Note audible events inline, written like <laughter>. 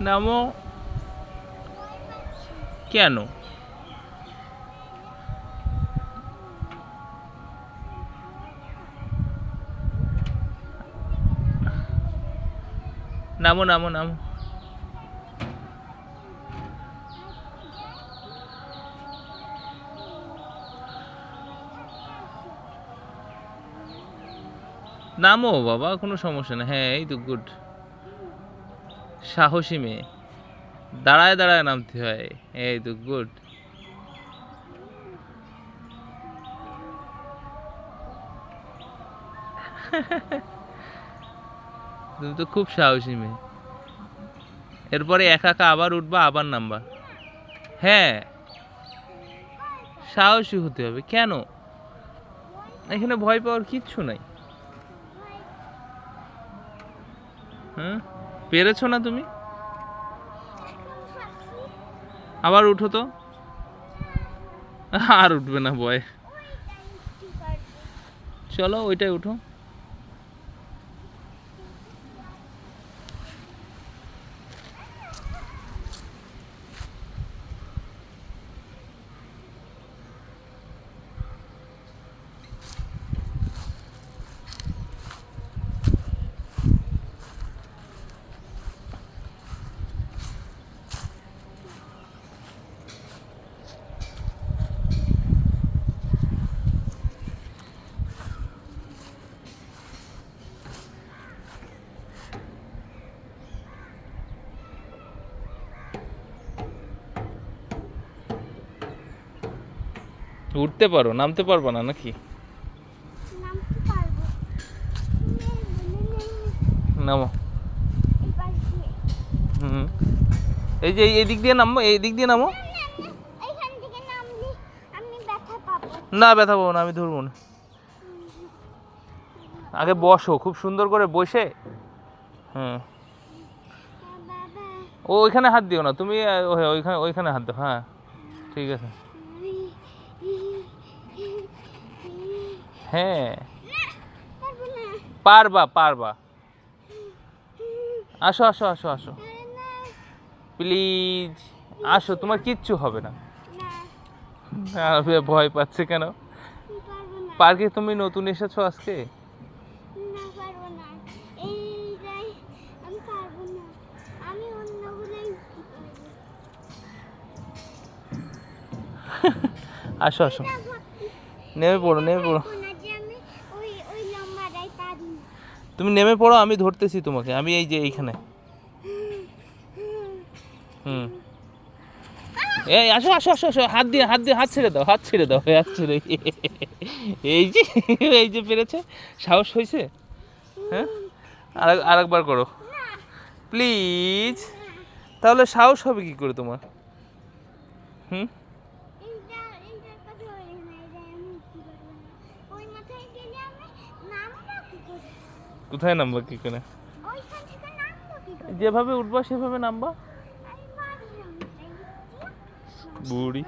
নামো কেন নামো নামো নামো নামো বাবা, কোনো সমস্যা না হ্যাঁ এই তো গুড সাহসী মেয়ে। দাঁড়ায় দাঁড়ায় নামতে হয়। এই তো গুড তুমি তো খুব সাহসী মেয়ে। এরপরে একা একা আবার উঠবা, আবার নামবা। হ্যাঁ সাহসী হতে হবে। কেন? এখানে ভয় পাওয়ার কিচ্ছু নাই। হুম? পেরেছ না তুমি? আবার উঠো তো। আর উঠবে না বয়। চলো ওইটাই উঠো। উঠতে পারো নামতে পারব না নাকি? নামো। হুম। এই যে এই দিক দিয়ে নামবো এই দিক দিয়ে নামো। না ব্যথা পাবো না আমি ধরবো না। আগে বসো খুব সুন্দর করে বসে। হুম। ও ওইখানে হাত দিও না তুমি ওইখানে ওইখানে হাত দাও হ্যাঁ। ঠিক আছে। হ্যাঁ। পারব পারবা। আসো আসো আসো আসো। প্লিজ আসো তোমার কিচ্ছু হবে না। ভয় পাচ্ছে কেন? পার্কে তুমি নতুন এসেছ আজকে? <laughs> আসো আসো। নেমে পড়ো নেমে পড়ো পারব না যে আমি ওই ওই লম্বাটাই পারি না তুমি নেমে পড়ো, আমি ধরতেছি তোমাকে। আমি এই যে এইখানে। হুম। এই, আসো আসো আসো আসো, হাত দিয়ে হাত দিয়ে, হাত ছেড়ে দাও, হাত ছেড়ে দাও, হাত ছেড়ে এই যে এই যে পেরেছে, সাহস হয়েছে? হ্যাঁ? আর আরেকবার করো। প্লিজ। তাহলে সাহস হবে কি করে তোমার? হুম এইটা এইটার কথা বলি না এটা আমি উঠতে পারব না ওই মাথায় গেলে আমি নামবো কি করে কোথায় নামবা কি করে? যেভাবে উঠবা সেভাবে নামবা। বুড়ি।